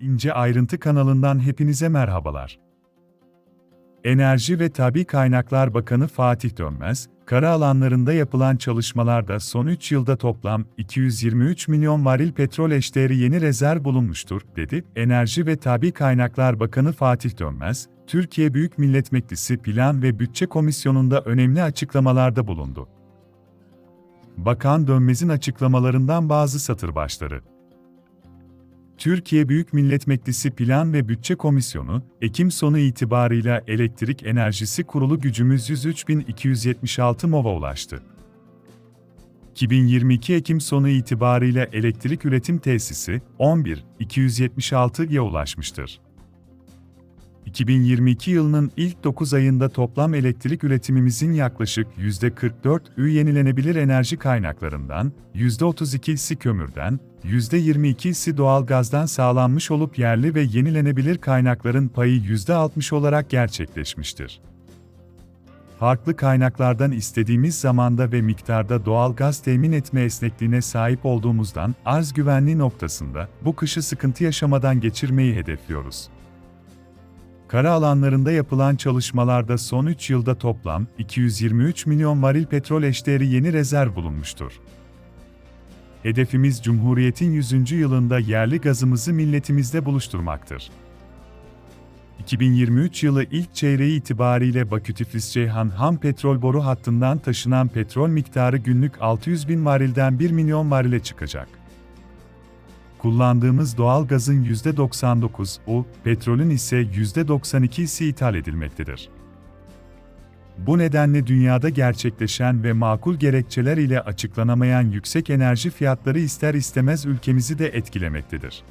İnce Ayrıntı kanalından hepinize merhabalar. Enerji ve Tabi Kaynaklar Bakanı Fatih Dönmez, kara alanlarında yapılan çalışmalarda son 3 yılda toplam 223 milyon varil petrol eşdeğeri yeni rezerv bulunmuştur, dedi. Enerji ve Tabi Kaynaklar Bakanı Fatih Dönmez, Türkiye Büyük Millet Meclisi Plan ve Bütçe Komisyonu'nda önemli açıklamalarda bulundu. Bakan Dönmez'in açıklamalarından bazı satır başları. Türkiye Büyük Millet Meclisi Plan ve Bütçe Komisyonu, Ekim sonu itibarıyla elektrik enerjisi kurulu gücümüz 103.276 MOV'a ulaştı. 2022 Ekim sonu itibarıyla elektrik üretim tesisi 11.276'ya ulaşmıştır. 2022 yılının ilk 9 ayında toplam elektrik üretimimizin yaklaşık %44'ü yenilenebilir enerji kaynaklarından, %32'si kömürden, %22'si doğalgazdan sağlanmış olup yerli ve yenilenebilir kaynakların payı %60 olarak gerçekleşmiştir. Farklı kaynaklardan istediğimiz zamanda ve miktarda doğalgaz temin etme esnekliğine sahip olduğumuzdan arz güvenliği noktasında bu kışı sıkıntı yaşamadan geçirmeyi hedefliyoruz. Kara alanlarında yapılan çalışmalarda son 3 yılda toplam 223 milyon varil petrol eşdeğeri yeni rezerv bulunmuştur. Hedefimiz Cumhuriyet'in 100. yılında yerli gazımızı milletimizle buluşturmaktır. 2023 yılı ilk çeyreği itibariyle Bakü-Tiflis-Ceyhan ham petrol boru hattından taşınan petrol miktarı günlük 600 bin varilden 1 milyon varile çıkacak kullandığımız doğal gazın %99'u, petrolün ise %92'si ithal edilmektedir. Bu nedenle dünyada gerçekleşen ve makul gerekçeler ile açıklanamayan yüksek enerji fiyatları ister istemez ülkemizi de etkilemektedir.